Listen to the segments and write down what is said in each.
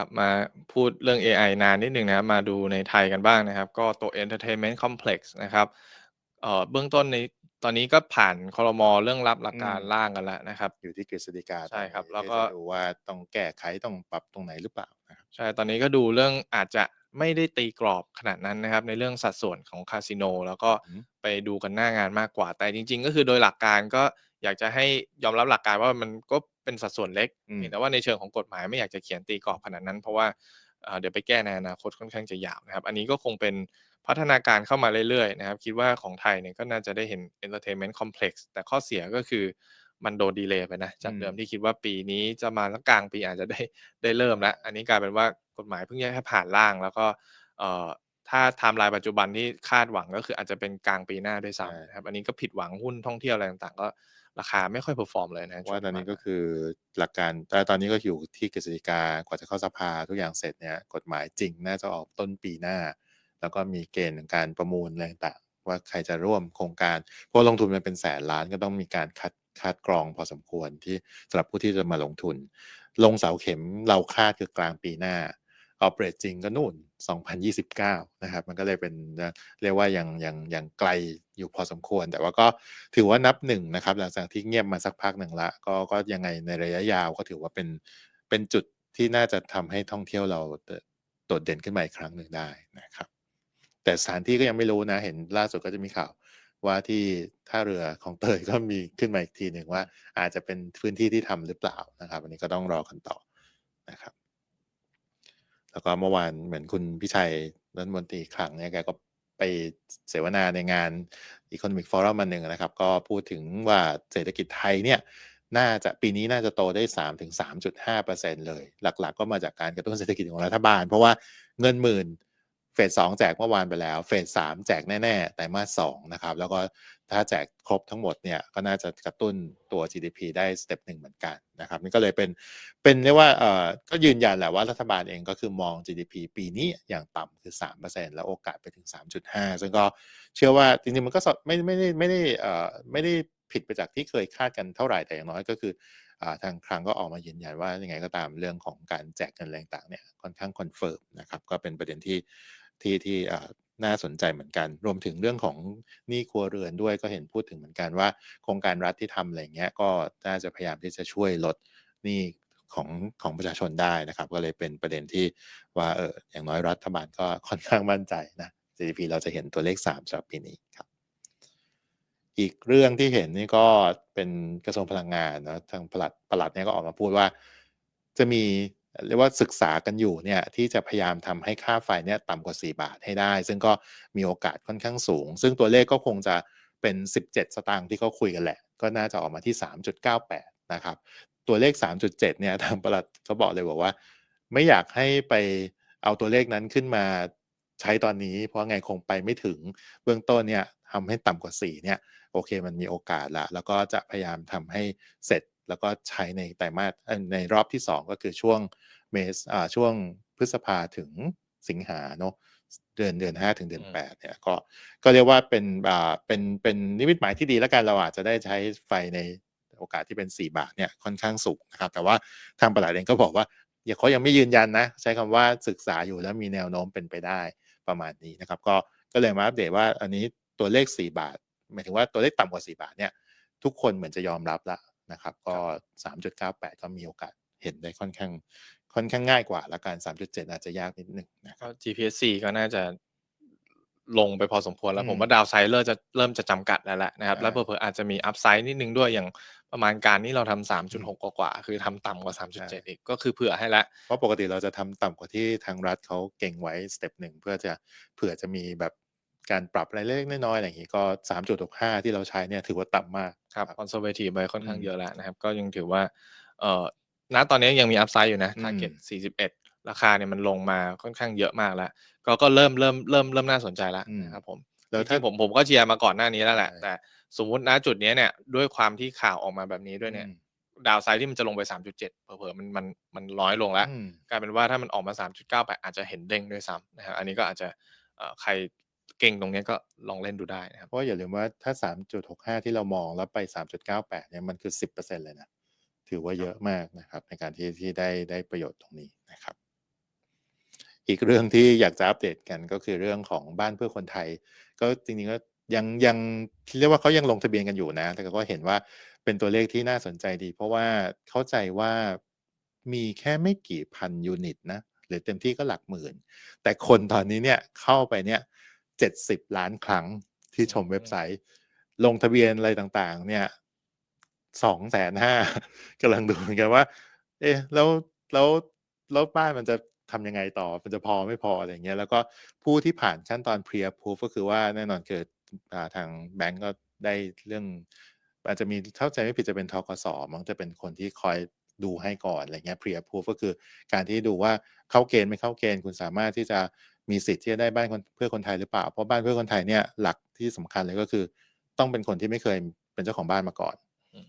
ลับมาพูดเรื่องเอไอนานนิดหนึ่งนะครับ มาดูในไทยกันบ้างนะครับ ก็ตัว Entertainment Complex นะครับเอ่อเบื้องต้นในตอนนี้ก็ผ่านครม.เรื่องรับหลักการอืมร่างกันแล้วนะครับ อยู่ที่กฤษฎีกาใช่ครับตอนนี้แล้วที่ก็จะดูว่าต้องแก้ไขต้องปรับตรงไหนหรือเปล่านะครับใช่ตอนนี้ก็ดูเรื่องอาจจะไม่ได้ตีกรอบขนาดนั้นนะครับ ในเรื่องสัดส่วนของคาสิโนแล้วก็อือฮึไปดูกันหน้างานมากกว่าแต่จริง ๆ ก็คือโดยหลักการก็ อยากจะให้ยอมรับหลักการว่ามันก็เป็นสัดส่วนเล็กอืมเพียงแต่ว่าในเชิงของกฎหมายไม่อยากจะเขียนตีกรอบขนาดนั้น เพราะว่าอ่าเดี๋ยวไปแก้ในอนาคตค่อนข้างจะยาวนะครับ อันนี้ก็คงเป็นพัฒนาการเข้ามาเรื่อยๆนะครับ คิดว่าของไทยเนี่ยก็น่าจะได้เห็น Entertainment Complex แต่ข้อเสียก็คือมันโดนดีเลย์ไปนะ จากเดิมอืมที่คิดว่าปีนี้จะมาสักกลางปีอาจจะได้ได้เริ่มแล้ว อันนี้กลายเป็นว่ากฎหมายเพิ่งแค่ผ่านร่าง แล้วก็เอ่อถ้าไทม์ไลน์ปัจจุบันที่คาดหวังก็คืออาจจะเป็นกลางปีหน้าด้วยใช่ซ้ำนะครับ อันนี้ก็ผิดหวังหุ้นท่องเที่ยวอะไรต่างๆ ก็ ราคาไม่ค่อยเพอร์ฟอร์มเลยนะว่าตอนนี้ก็ช่วงคือหลักการแต่ตอนนี้ก็อยู่ที่กฤษฎีกากว่าจะเข้าสภาทุกอย่างเสร็จเนี่ยกฎหมายจริงน่าจะออกต้นปีหน้า แล้วก็มีเกณฑ์ของการประมูลอะไรต่างๆว่าใครจะร่วมโครงการเพราะลงทุนมันเป็นแสนล้านก็ต้องมีการคัดคัดกรองพอสมควรที่สำหรับผู้ที่จะมาลงทุน ลงเสาเข็มเราคาดคือกลางปีหน้าออเปเรตจริงก็นู่น 2029 นะครับ มันก็เลยเป็นเรียกว่ายังยังยังไกลอยู่พอสมควร แต่ว่าก็ถือว่านับหนึ่งนะครับ หลังจากที่เงียบมาสักพักหนึ่งละ ก็ก็ยังไงในระยะยาวก็ถือว่าเป็นเป็นจุดที่น่าจะทำให้ท่องเที่ยวเราโดดเด่นขึ้นมาอีกครั้งหนึ่งได้นะครับ แต่สถานที่ก็ยังไม่รู้นะ เห็นล่าสุดก็จะมีข่าวว่าที่ท่าเรือคลองเตยก็มีขึ้นมาอีกทีหนึ่งว่า อาจจะเป็นพื้นที่ที่ทำหรือเปล่านะครับ อันนี้ก็ต้องรอกันต่อ แล้วก็เมื่อวานเหมือนคุณพิชัยรัฐมนตรีคลังเนี่ยแกก็ไปเสวนาในงาน Economic Forum มาหนึ่งนะครับ ก็พูดถึงว่าเศรษฐกิจไทยเนี่ยน่าจะปีนี้น่าจะโตได้ 3-3.5%เลย หลักๆก็มาจากการกระตุ้นเศรษฐกิจของรัฐบาล เพราะว่าเงินหมื่น สสองแจกเมื่อวานไปแล้ว เฟสสามแจกแน่ๆไตรมาสสองนะครับ แล้วก็ถ้าแจกครบทั้งหมดเนี่ยก็น่าจะกระตุ้นตัว GDP ได้สเต็ปหนึ่งเหมือนกันนะครับนี่ก็เลยเป็นเป็นเรียกว่าเอ่อก็ยืนยันแหละว่ารัฐบาลเองก็คือมอง GDP ปีนี้อย่างต่ำคือ 3%แล้วโอกาสไปถึง 3.5 ซึ่งก็เชื่อว่าจริงๆมันก็ไม่ไม่ได้ไม่ได้เอ่อไม่ได้ผิดไปจากที่เคยคาดกันเท่าไหร่แต่อย่างน้อยก็คืออ่าทางคลังก็ออกมายืนยันว่ายังไงก็ตามเรื่องของการแจกเงินแรงต่างเนี่ยค่อนข้างคอนเฟิร์มนะครับก็เป็นประเด็นที่ ที่ที่น่าสนใจเหมือนกัน รวมถึงเรื่องของหนี้ครัวเรือนด้วยก็เห็นพูดถึงเหมือนกันว่า โครงการรัฐที่ทำอะไรเงี้ยก็น่าจะพยายามที่จะช่วยลดหนี้ของของประชาชนได้นะครับ ก็เลยเป็นประเด็นที่ว่าเอออย่างน้อยรัฐบาลก็ค่อนข้างมั่นใจนะ GDP เราจะเห็นตัวเลข3สำหรับปีนี้ครับอีกเรื่องที่เห็นนี่ก็เป็นกระทรวงพลังงานนะทางปลัดปลัดเนี่ยก็ออกมาพูดว่า จะมี เรียกว่าศึกษากันอยู่เนี่ยที่จะพยายามทำให้ค่าไฟเนี่ยต่ำกว่า 4 บาทให้ได้ ซึ่งก็มีโอกาสค่อนข้างสูง ซึ่งตัวเลขก็คงจะเป็น 17 สตางค์ที่เขาคุยกันแหละ ก็น่าจะออกมาที่ 3.98 นะครับ ตัวเลข 3.7 เนี่ยทางปลัดเขาบอกเลยบอกว่า ไม่อยากให้ไปเอาตัวเลขนั้นขึ้นมาใช้ตอนนี้ เพราะไงคงไปไม่ถึงเบื้องต้นเนี่ยทำให้ต่ำกว่า 4 เนี่ยโอเคมันมีโอกาสละแล้วก็จะพยายามทำให้เสร็จ แล้วก็ใช้ในไตรมาสเอ่อในรอบที่ 2 ก็คือช่วงเมษอ่าช่วงพฤษภาถึงสิงหาเนาะเดือนเดือน5ถึงเดือนอืม8เนี่ยก็ก็เรียกว่าเป็นอ่าเป็นเป็นนิมิตหมายที่ดีแล้วกันเราอาจจะได้ใช้ไฟในโอกาสที่เป็น 4 บาทเนี่ยค่อนข้างสูงนะครับ แต่ว่าทางปลัดเองก็บอกว่ายังเขายังไม่ยืนยันนะ ใช้คำว่าศึกษาอยู่แล้วมีแนวโน้มเป็นไปได้ประมาณนี้นะครับ ก็ก็เลยมาอัปเดตว่าอันนี้ตัวเลข 4 บาท หมายถึงว่าตัวเลขต่ำกว่า 4 บาทเนี่ยทุกคนเหมือนจะยอมรับแล้ว นะครับ ก็ 3.98 ก็มีโอกาสเห็นได้ค่อนข้าง ค่อนข้างง่ายกว่า และการ 3.7 อาจจะยากนิดหนึ่งนะคก็รับ GPSC ก็น่าจะลงไปพอสมควรแล้วอืมผมว่าดาวไซด์เริ่มจะเริ่มจะจำกัดแล้วแหละนะครับใช่แล้วเผลอๆอาจจะมีอัพไซด์นิดนึงด้วยอย่างประมาณการนี่เราทำอืม3.6 กว่าๆคือทำต่ำกว่าใช่3.7 อีกก็คือเผื่อให้แล้วเพราะปกติเราจะทำต่ำกว่าที่ทางรัฐเขาเก่งไว้สเต็ปหนึ่งเพื่อจะเผื่อจะมีแบบ การปรับอะไรเล็กๆน้อยๆอะไรอย่างนี้ก็ 3.65 ที่เราใช้เนี่ยถือว่าต่ำมากครับ conservative ไปค่อนข้างอืมเยอะแล้วนะครับ ก็ยังถือว่าเอ่อณตอนนี้ยังมีอัพไซด์อยู่นะอืม target 41 ราคาเนี่ยมันลงมาค่อนข้างเยอะมากแล้ว ก็ก็เริ่มเริ่มเริ่มเริ่มน่าสนใจแล้วอืมนะครับผมแล้วจถ้าริงๆผมผมก็เชียร์มาก่อนหน้านี้แล้วแหละใช่แต่สมมุติณจุดเนี้ยเนี่ยด้วยความที่ข่าวออกมาแบบนี้ด้วยเนี่ยอืมดาวไซด์ที่มันจะลงไป 3.7เผลอๆมันมันมันน้อยลงแล้วอืมกลายเป็นว่าถ้ามันออกมา 3.98อาจจะเห็นเด้งด้วยซ้ำนะครับอันนี้ก็อาจจะเอ่อใคร เก่งตรงเนี้ยก็ลองเล่นดูได้นะครับ เพราะอย่าลืมว่าถ้า 3.65 ที่เรามองแล้วไป 3.98 เนี่ยมันคือ 10%เลยนะ ถือว่าเยอะมากนะครับ ในการที่ที่ได้ได้ประโยชน์ตรงนี้นะครับ อีกเรื่องที่อยากจะอัปเดตกันก็คือเรื่องของบ้านเพื่อคนไทย ก็จริงๆก็ยังยังเรียกว่าเขายังลงทะเบียนกันอยู่นะ แต่ก็เห็นว่าเป็นตัวเลขที่น่าสนใจดี เพราะว่าเข้าใจว่ามีแค่ไม่กี่พันยูนิตนะหรือเต็มที่ก็หลักหมื่น แต่คนตอนนี้เนี่ยเข้าไปเนี่ย 70 ล้านครั้งที่ชมเว็บไซต์ ลงทะเบียนอะไรต่างๆ เนี่ยสองแสนห้ากำลังดูเหมือนกันว่า เอ๊ะแล้วแล้วแล้วบ้านมันจะทำยังไงต่อ มันจะพอไม่พออะไรอย่างเงี้ย แล้วก็ผู้ที่ผ่านขั้นตอน pre approve ก็คือว่าแน่นอนคืออ่าทางแบงก์ก็ได้เรื่อง อาจจะมีเข้าใจไม่ผิดจะเป็นทกสมั้งจะเป็นคนที่คอยดูให้ก่อนอะไรเงี้ย pre approve ก็คือการที่ดูว่าเข้าเกณฑ์ไม่เข้าเกณฑ์คุณสามารถที่จะ มีสิทธิ์ที่จะได้บ้านคนเพื่อคนไทยหรือเปล่า เพราะบ้านเพื่อคนไทยเนี่ยหลักที่สำคัญเลยก็คือ ต้องเป็นคนที่ไม่เคยเป็นเจ้าของบ้านมาก่อนอืม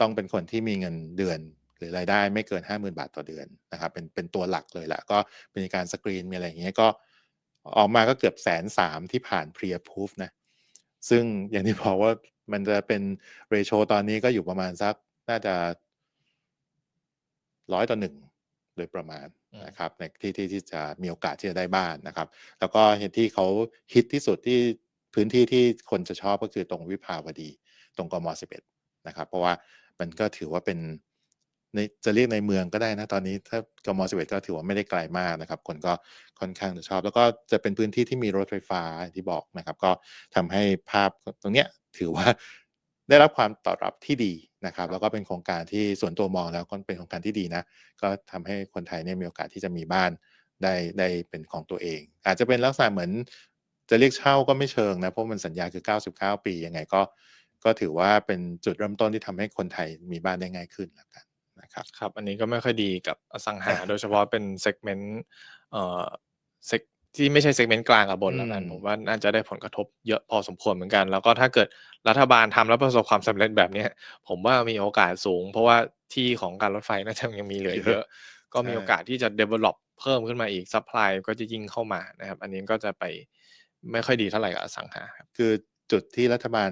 ต้องเป็นคนที่มีเงินเดือนหรือรายได้ไม่เกิน 50,000 บาทต่อเดือนนะครับเป็นเป็นตัวหลักเลยแหละก็เป็นการสกรีนมีอะไรอย่างเงี้ยก็ออกมาก็เกือบแสนสามที่ผ่าน pre approve นะซึ่งอย่างที่บอกว่ามันจะเป็นเรโชตอนนี้ก็อยู่ประมาณสักน่าจะร้อยต่อหนึ่งโดยประมาณอืม นะครับในที่ที่ที่จะมีโอกาสที่จะได้บ้านนะครับ แล้วก็เห็นที่เขาฮิตที่สุดที่พื้นที่ที่คนจะชอบก็คือตรงวิภาวดีตรงกม11นะครับ เพราะว่ามันก็ถือว่าเป็นในจะเรียกในเมืองก็ได้นะตอนนี้ถ้ากม11ก็ถือว่าไม่ได้ไกลมากนะครับ คนก็ค่อนข้างจะชอบ แล้วก็จะเป็นพื้นที่ที่มีรถไฟฟ้าที่บอกนะครับ ก็ทำให้ภาพตรงเนี้ยถือว่า ได้รับความตอบรับที่ดีนะครับ แล้วก็เป็นโครงการที่ส่วนตัวมองแล้วก็เป็นโครงการที่ดีนะ ก็ทำให้คนไทยเนี่ยมีโอกาสที่จะมีบ้านได้ได้เป็นของตัวเอง อาจจะเป็นลักษณะเหมือนจะเรียกเช่าก็ไม่เชิงนะ เพราะมันสัญญาคือ 99 ปียังไงก็ ก็ถือว่าเป็นจุดเริ่มต้นที่ทำให้คนไทยมีบ้านได้ง่ายขึ้นแล้วกันนะครับครับ อันนี้ก็ไม่ค่อยดีกับอสังหา โดยเฉพาะเป็นเซกเมนต์เอ่อเซก ที่ไม่ใช่เซกเมนต์กลางกับบนแล้วกันอืมผมว่าน่าจะได้ผลกระทบเยอะพอสมควรเหมือนกัน แล้วก็ถ้าเกิดรัฐบาลทำแล้วประสบความสำเร็จแบบเนี้ยผมว่ามีโอกาสสูง เพราะว่าที่ของการรถไฟน่าจะยังมีเหลืออีกเยอะ ก็มีโอกาสที่จะ develop เพิ่มขึ้นมาอีก supply ก็จะยิ่งเข้ามานะครับ อันนี้ก็จะไปไม่ค่อยดีเท่าไหร่กับอสังหาครับคือจุดที่รัฐบาล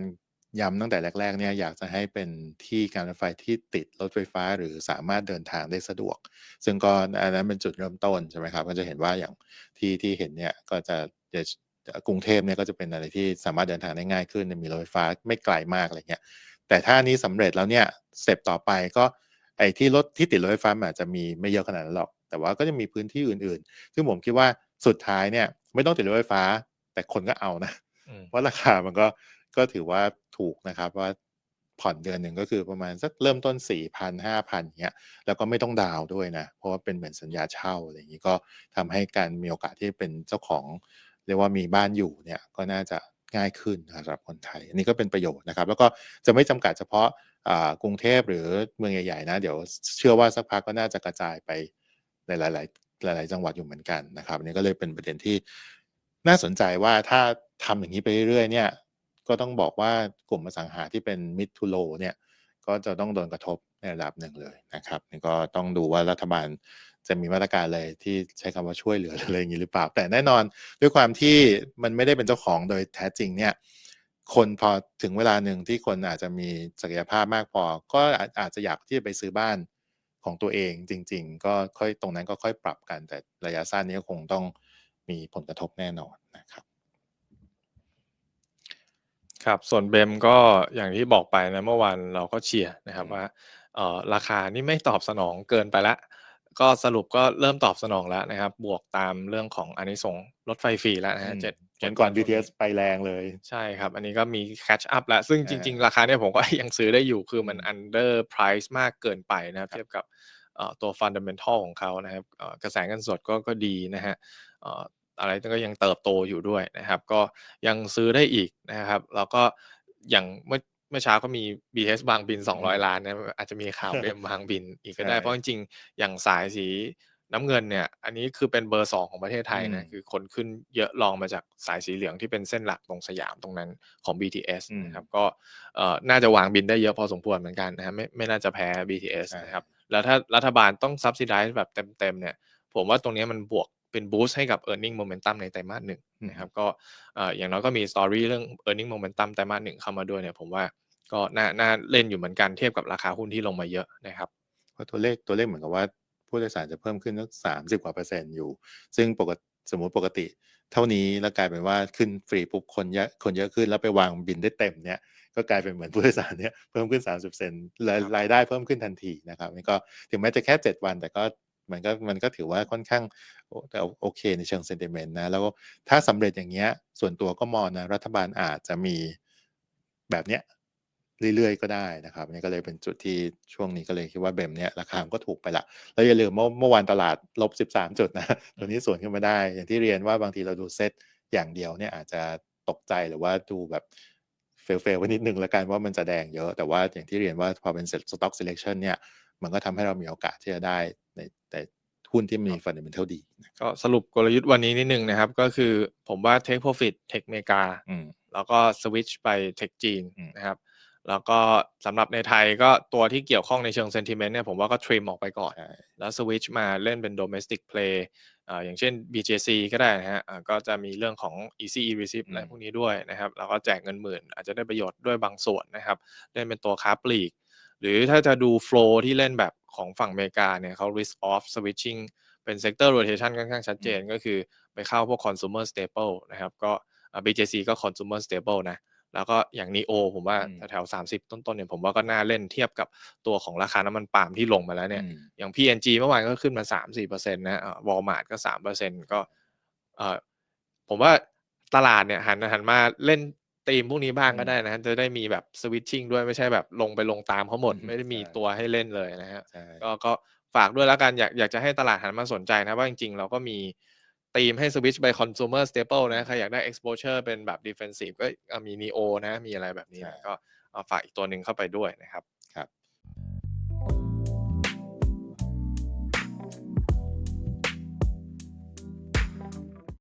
ย้ำตั้งแต่แรก ๆ เนี่ยอยากจะให้เป็นที่การรถไฟที่ติดรถไฟฟ้าหรือสามารถเดินทางได้สะดวก ซึ่งก็อันนั้นเป็นจุดเริ่มต้นใช่ไหมครับก็จะเห็นว่าอย่างที่ที่เห็นเนี่ยก็จะจะกรุงเทพเนี่ยก็จะเป็นอะไรที่สามารถเดินทางได้ง่ายขึ้น มีรถไฟฟ้าไม่ไกลมากอะไรเงี้ยแต่ถ้านี้สำเร็จแล้วเนี่ยสเต็ปต่อไปก็ไอ้ที่รถที่ติดรถไฟฟ้ามันอาจจะมีไม่เยอะขนาดนั้นหรอก แต่ว่าก็จะมีพื้นที่อื่นๆ ซึ่งผมคิดว่าสุดท้ายเนี่ยไม่ต้องติดรถไฟฟ้า แต่คนก็เอานะอืมเพราะราคามันก็ก็ถือว่า ถูกนะครับว่าผ่อนเดือนหนึ่งก็คือประมาณสักเริ่มต้น 4 0 0 0 5,000เงี้ยแล้วก็ไม่ต้องดาวด้วยนะ เพราะว่าเป็นเหมือนสัญญาเช่าอะไรอย่างนี้ก็ทำให้การมีโอกาสที่เป็นเจ้าของ เรียกว่ามีบ้านอยู่เนี่ยก็น่าจะง่ายขึ้นสำหรับคนไทย อันนี้ก็เป็นประโยชน์นะครับ แล้วก็จะไม่จำกัดเฉพาะกรุงเทพหรือเมืองใหญ่ๆนะ เดี๋ยวเชื่อว่าสักพักก็น่าจะกระจายไปในหลาย ๆ หลาย ๆ จังหวัดอยู่เหมือนกันนะครับอันนี้ก็เลยเป็นประเด็นที่น่าสนใจว่าถ้าทำอย่างนี้ไปเรื่อยๆเนี่ย ก็ต้องบอกว่ากลุ่มอสังหาที่เป็น mid to low เนี่ยก็จะต้องโดนกระทบในระดับหนึ่งเลยนะครับนี่ก็ต้องดูว่ารัฐบาลจะมีมาตรการอะไรที่ใช้คำว่าช่วยเหลืออะไรอย่างนี้หรือเปล่า แต่แน่นอนด้วยความที่มันไม่ได้เป็นเจ้าของโดยแท้จริงเนี่ยคนพอถึงเวลาหนึ่งที่คนอาจจะมีศักยภาพมากพอ ก็อาจอาจจะอยากที่จะไปซื้อบ้านของตัวเองจริง ๆ ก็ค่อยตรงนั้นก็ค่อยปรับกันแต่ระยะสั้นนี้ก็คงต้องมีผลกระทบแน่นอนนะครับ ครับ ส่วนเบมก็อย่างที่บอกไปนะ เมื่อวานเราก็เชียร์นะครับอืมว่าเอ่อราคานี่ไม่ตอบสนองเกินไปแล้วก็สรุปก็เริ่มตอบสนองแล้วนะครับ บวกตามเรื่องของอานิสงส์รถไฟฟรีแล้วนะฮะอืมเจ็ดเหมือนก่อน BTS ไปแรงเลย ใช่ครับ อันนี้ก็มี catch up แล้ว ซึ่งอ่าจริง ๆ ราคาเนี่ยผมก็ ยังซื้อได้อยู่คือมันอืม under price มากเกินไปนะครับครับ เทียบกับเอ่อตัว fundamental ของเขานะครับเอ่อกระแสเงินสดก็ก็ดีนะฮะเอ่อ อะไรก็ยังเติบโตอยู่ด้วยนะครับ ก็ยังซื้อได้อีกนะครับ แล้วก็อย่างเมื่อเมื่อเช้าก็มี BTS บางบิน 200 ล้านนะอาจจะมีข่าวเบมบางบินอีกก็ได้ใช่เพราะจริงๆอย่างสายสีน้ำเงินเนี่ย อันนี้คือเป็นเบอร์สองของประเทศไทยนะอืมคือคนขึ้นเยอะรองมาจากสายสีเหลืองที่เป็นเส้นหลักตรงสยามตรงนั้นของ BTS อืมนะครับ ก็เอ่อน่าจะวางบินได้เยอะพอสมควรเหมือนกันนะฮะไม่ไม่น่าจะแพ้ BTS ใช่นะครับ แล้วถ้ารัฐบาลต้อง subsidize แบบเต็มๆเนี่ย ผมว่าตรงเนี้ยมันบวก เป็น boost ให้กับ earning momentum ในไตรมาสหนึ่งนะครับก็เอ่ออย่างน้อยก็มี story เรื่อง earning momentum ไตรมาสหนึ่งเข้ามาด้วยเนี่ยผมว่าก็น่าน่าเล่นอยู่เหมือนกันเทียบกับราคาหุ้นที่ลงมาเยอะนะครับเพราะตัวเลขตัวเลขเหมือนกับว่าผู้โดยสารจะเพิ่มขึ้นสัก30กว่าเปอร์เซ็นต์อยู่ ซึ่งปกติสมมุติปกติ เท่านี้แล้วกลายเป็นว่าขึ้นฟรีปุ๊บคนเยอะคนเยอะขึ้นแล้วไปวางบินได้เต็มเนี่ยก็กลายเป็นเหมือนผู้โดยสารเนี่ยเพิ่มขึ้น 30เซนรายครับรายได้เพิ่มขึ้นทันทีนะครับนี่ก็ถึงแม้จะแค่ 7 วัน แต่ก็ มันก็มันก็ถือว่าค่อนข้างโอแต่โอเคในเชิง sentiment นะ แล้วก็ถ้าสำเร็จอย่างเงี้ย ส่วนตัวก็มองนะ รัฐบาลอาจจะมีแบบเนี้ยเรื่อยๆ ก็ได้นะครับ นี่ก็เลยเป็นจุดที่ช่วงนี้ก็เลยคิดว่าเบมเนี่ยราคามันก็ถูกไปละ แล้วอย่าลืมเมื่อเมื่อวานตลาดลบ 13 จุดนะตัวนี้สวนขึ้นมาได้ อย่างที่เรียนว่าบางทีเราดูเซตอย่างเดียวเนี่ยอาจจะตกใจหรือว่าดูแบบเฟลเฟลไว้นิดนึงแล้วกันว่ามันจะแดงเยอะ แต่ว่าอย่างที่เรียนว่าพอเป็น stock selection เนี่ย มันก็ทำให้เรามีโอกาสที่จะได้ในแต่หุ้นที่มี fundamental ดีนะก็สรุปกลยุทธ์วันนี้นิดนึงนะครับ ก็คือผมว่า take profit Tech เมกาอืมแล้วก็สวิตช์ไป Tech จีนอืมนะครับ แล้วก็สำหรับในไทยก็ตัวที่เกี่ยวข้องในเชิง sentiment เนี่ยผมว่าก็ทริมออกไปก่อนใช่แล้วสวิตช์มาเล่นเป็น domestic play อ่าอย่างเช่น BJC ก็ได้นะฮะอ่าก็จะมีเรื่องของ easy e receipt อะไรพวกนี้ด้วยนะครับ แล้วก็แจกเงินหมื่น อาจจะได้ประโยชน์ด้วยบางส่วนนะครับเล่นเป็นตัวค้าปลีก หรือถ้าจะดู flow ที่เล่นแบบของฝั่งอเมริกาเนี่ยเขา risk off switching เป็น sector rotation ค่อนข้างชัดเจนก็คือไปเข้าพวก consumer staple นะครับ ก็อ่า BJC ก็ consumer staple นะ แล้วก็อย่าง NEO ผมว่าอืมแถวๆ30ต้นๆเนี่ยผมว่าก็น่าเล่นเทียบกับตัวของราคาน้ำมันปาล์มที่ลงมาแล้วเนี่ยอืมอย่าง PNG เมื่อวานก็ขึ้นมา3-4%นะเอ่อ Walmart ก็3%ก็เอ่อผมว่าตลาดเนี่ยหันหันมาเล่น ธีมพวกนี้บ้างอืมก็ได้นะ จะได้มีแบบ switching ด้วยไม่ใช่แบบลงไปลงตามเขาหมดอืมไม่ได้มีใช่ตัวให้เล่นเลยนะฮะใช่ก็ก็ฝากด้วยแล้วกันอยากอยากจะให้ตลาดหันมาสนใจนะ ว่าจริงๆ เราก็มีธีมให้ switch ไป consumer staple นะ ใครอยากได้ exposure เป็นแบบ defensive ก็อะมี NEO นะ มีอะไรแบบนี้นะก็เอาฝากอีกตัวหนึ่งเข้าไปด้วยนะครับ